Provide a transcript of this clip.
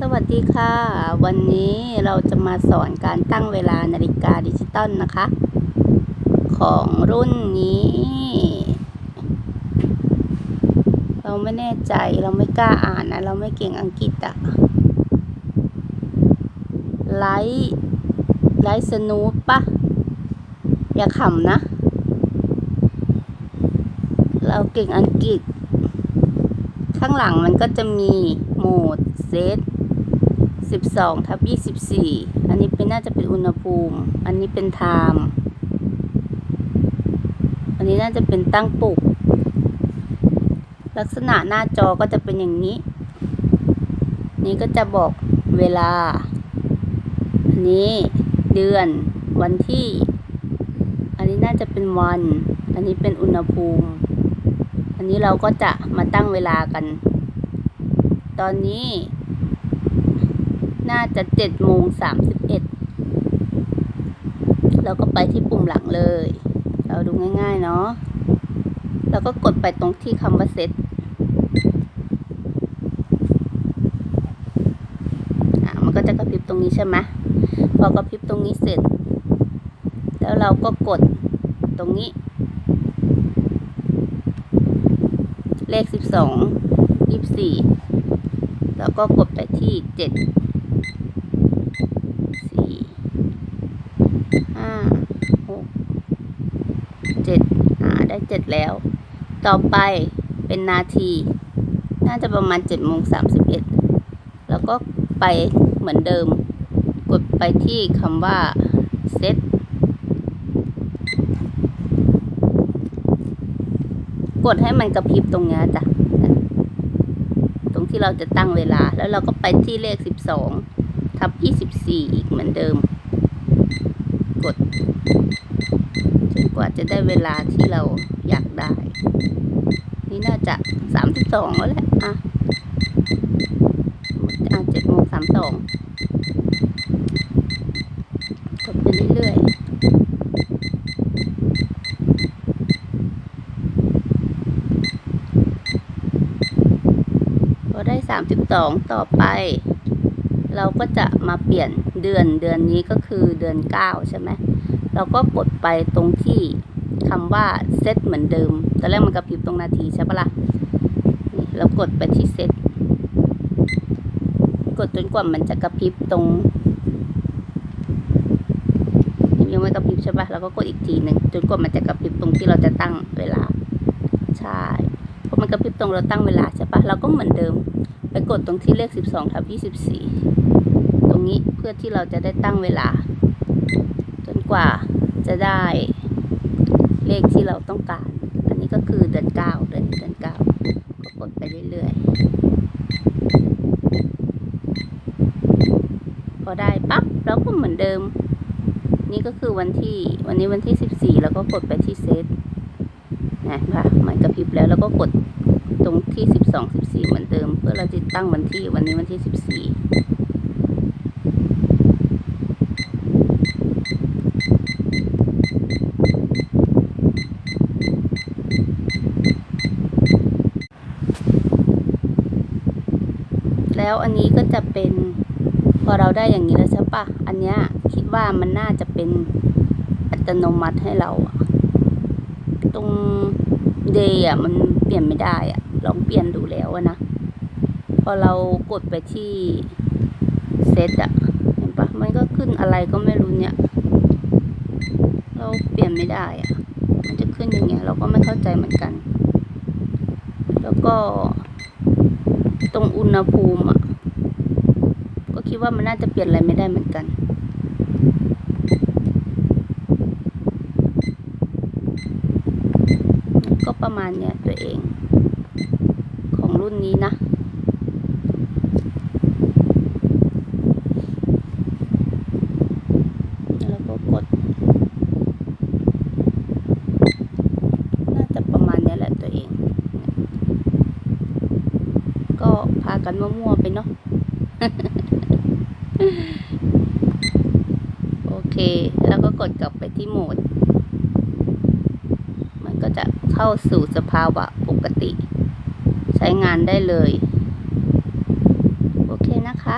สวัสดีค่ะ วันนี้เราจะมาสอนการตั้งเวลานาฬิกาดิจิตอลนะคะ ของรุ่นนี้ เราไม่แน่ใจเราไม่กล้าอ่านนะ เราไม่เก่งอังกฤษอะไลท์ไลท์สนูปปะอย่าขำนะ เราเก่งอังกฤษ ข้างหลังมันก็จะมี โหมดเซต12ทับ24 อันนี้เป็นน่าจะเป็นอุณหภูมิ อันนี้เป็นไทม์อันนี้น่าจะเป็นตั้งปลุก ลักษณะหน้าจอก็จะเป็นอย่างนี้ นี่ก็จะบอกเวลา อันนี้เดือนวันที่ อันนี้น่าจะเป็นวัน อันนี้เป็นอุณหภูมิ อันนี้เราก็จะมาตั้งเวลากัน ตอนนี้ น่าจะเจ็ดโมงสามสิบเอ็ดเราก็ไปที่ปุ่มหลังเลย เราดูง่ายๆเนาะแล้วก็กดไปตรงที่คำว่าเซตอะมันก็จะกระพริบตรงนี้ใช่ไหมพอกระพริบตรงนี้เสร็จ แล้วเราก็กดตรงนี้ เลขสิบสองยี่สิบสี่ แล้วก็กดไปที่เจ็ดสี่ห้าหกเจ็ดอ่าได้เจ็ดแล้ว ต่อไปเป็นนาที น่าจะประมาณเจ็ดโมงสามสิบเอ็ดแล้วก็ไปเหมือนเดิม กดไปที่คำว่าเซตกดให้มันกระพริบตรงนี้จ้ะ ที่เราจะตั้งเวลา แล้วเราก็ไปที่เลขสิบสองทับ 24 อีกเหมือนเดิม กดจนกว่าจะได้เวลาที่เราอยากได้ นี่น่าจะ 32 แล้วแหละอะอะ7โมง32 กดไปเรื่อย 2 ต่อไป เราก็จะมาเปลี่ยนเดือนเดือนนี้ก็คือเดือน 9 ใช่ไหมเราก็กดไปตรงที่คำว่าเซตเหมือนเดิมตอนแรกมันกระพริบตรงนาทีใช่ปะละ่ะเรากดไปที่เซตกดจนกว่ามันจะกระพริบตรงยังไม่กระพริบใช่ปะ่ะเราก็กดอีกทีหนึ่งจนกว่ามันจะกระพริบตรงที่เราจะตั้งเวลา ใช่พอมันกระพริบตรงเราตั้งเวลาใช่ปะ่ะเราก็เหมือนเดิม ไปกดตรงที่เลข 12ทับ24 ตรงนี้เพื่อที่เราจะได้ตั้งเวลา จนกว่าจะได้เลขที่เราต้องการ อันนี้ก็คือเดือนเก้าเดือนนี้เดือนเก้าก็กดไปเรื่อยๆ พอได้ปั๊บเราก็เหมือนเดิม นี่ก็คือวันที่วันนี้วันที่ 14 แล้วก็กดไปที่เซตนะค่ะมันกระพริบแล้วแล้วก็กด งที่สิบสองสิบสี่เหมือนเดิม เพื่อเราจะตั้งวันที่วันนี้วันที่สิบสี่แล้วอันนี้ก็จะเป็นพอเราได้อย่างนี้แล้วใช่ปะอันเนี้ยคิดว่ามันน่าจะเป็นอัตโนมัติให้เราตรงเดย์อะมันเปลี่ยนไม่ได้อะ ลองเปลี่ยนดูแล้วอะนะ พอเรากดไปที่เซตอะเห็นปะมันก็ขึ้นอะไรก็ไม่รู้เนี่ย เราเปลี่ยนไม่ได้อะมันจะขึ้นอย่างเงี้ย เราก็ไม่เข้าใจเหมือนกัน แล้วก็ ตรงอุณหภูมิอะก็คิดว่ามันน่าจะเปลี่ยนอะไรไม่ได้เหมือนกันก็ประมาณเนี้ยตัวเอง รุ่นนี้นะ แล้วก็กด น่าจะประมาณนี้แหละตัวเอง ก็พากันมั่วๆไปเนาะ โอเค แล้วก็กดกลับไปที่โหมด มันก็จะเข้าสู่สภาวะปกติ ใช้งานได้เลย โอเคนะคะ